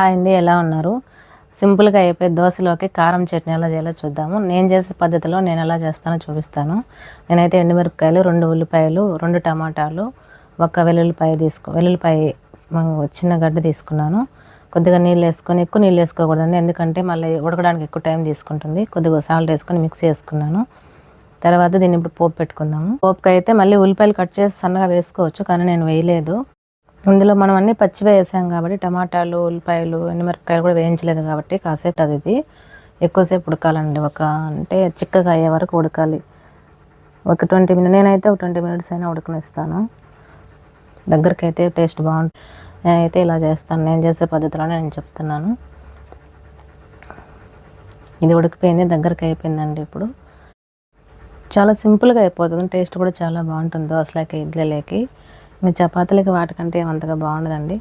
Hi అండి ఎలా ఉన్నారు? సింపుల్గా అయిపోయి దోశలోకి కారం చట్నీ ఎలా చేయాలో చూద్దాము. నేను చేసే పద్ధతిలో నేను ఎలా చేస్తానో చూపిస్తాను. నేనైతే ఎండుమిరపకాయలు రెండు ఉల్లిపాయలు రెండు టమాటాలు ఒక వెల్లుల్లిపాయ తీసుకో వెల్లుల్లిపాయ చిన్న గడ్డ తీసుకున్నాను. కొద్దిగా నీళ్ళు వేసుకొని ఎక్కువ నీళ్ళు వేసుకోకూడదండి ఎందుకంటే మళ్ళీ ఉడకడానికి ఎక్కువ టైం తీసుకుంటుంది. కొద్దిగా సాల్ట్ వేసుకొని మిక్స్ చేసుకున్నాను. తర్వాత దీన్ని ఇప్పుడు పోపు పెట్టుకుందాము. పోపుకి అయితే మళ్ళీ ఉల్లిపాయలు కట్ చేసి సన్నగా వేసుకోవచ్చు కానీ నేను వేయలేదు. ఇందులో మనం అన్ని పచ్చివే వేసాం కాబట్టి టమాటాలు ఉల్లిపాయలు ఎండుమిరపకాయలు కూడా వేయించలేదు కాబట్టి కాసేపు అది ఇది. ఎక్కువసేపు ఉడకాలండి. ఒక అంటే చిక్కగా అయ్యే వరకు ఉడకాలి. ఒక ట్వంటీ మినిట్ నేనైతే ఒక ట్వంటీ మినిట్స్ అయినా ఉడకనిస్తాను. దగ్గరికి అయితే టేస్ట్ బాగుంటుంది. నేనైతే ఇలా చేస్తాను. నేను చేసే పద్ధతిలోనే నేను చెప్తున్నాను. ఇది ఉడికిపోయింది దగ్గరికి అయిపోయిందండి ఇప్పుడు. చాలా సింపుల్గా అయిపోతుంది. టేస్ట్ కూడా చాలా బాగుంటుంది. దోశలకి ఇడ్లీలకి. ఇంకా చపాతీలకి వాటికంటే అంతగా బాగుండదండి.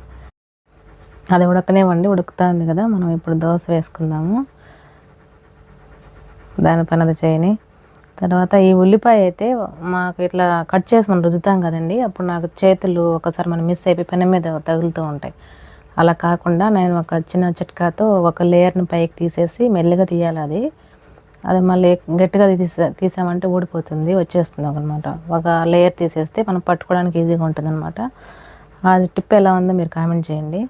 అది ఉడకనివ్వండి ఉడుకుతుంది కదా మనం ఇప్పుడు దోశ వేసుకుందాము. దానిపైన అది చేయని. తర్వాత ఈ ఉల్లిపాయ అయితే మాకు ఇట్లా కట్ చేసి మనం రుద్దుతాం కదండి అప్పుడు నాకు చేతులు ఒకసారి మనం మిస్ అయిపోయి పని మీద తగులుతూ ఉంటాయి. అలా కాకుండా నేను ఒక చిన్న చిట్కాతో ఒక లేయర్ని పైకి తీసేసి మెల్లగా తీయాలి అది. అది మళ్ళీ గట్టిగా తీసా తీసామంటే ఊడిపోతుంది వచ్చేస్తుంది అనమాట ఒక లేయర్ తీసేస్తే మనం పట్టుకోవడానికి ఈజీగా ఉంటుంది అనమాట అది టిప్ ఎలా ఉందో మీరు కామెంట్ చేయండి.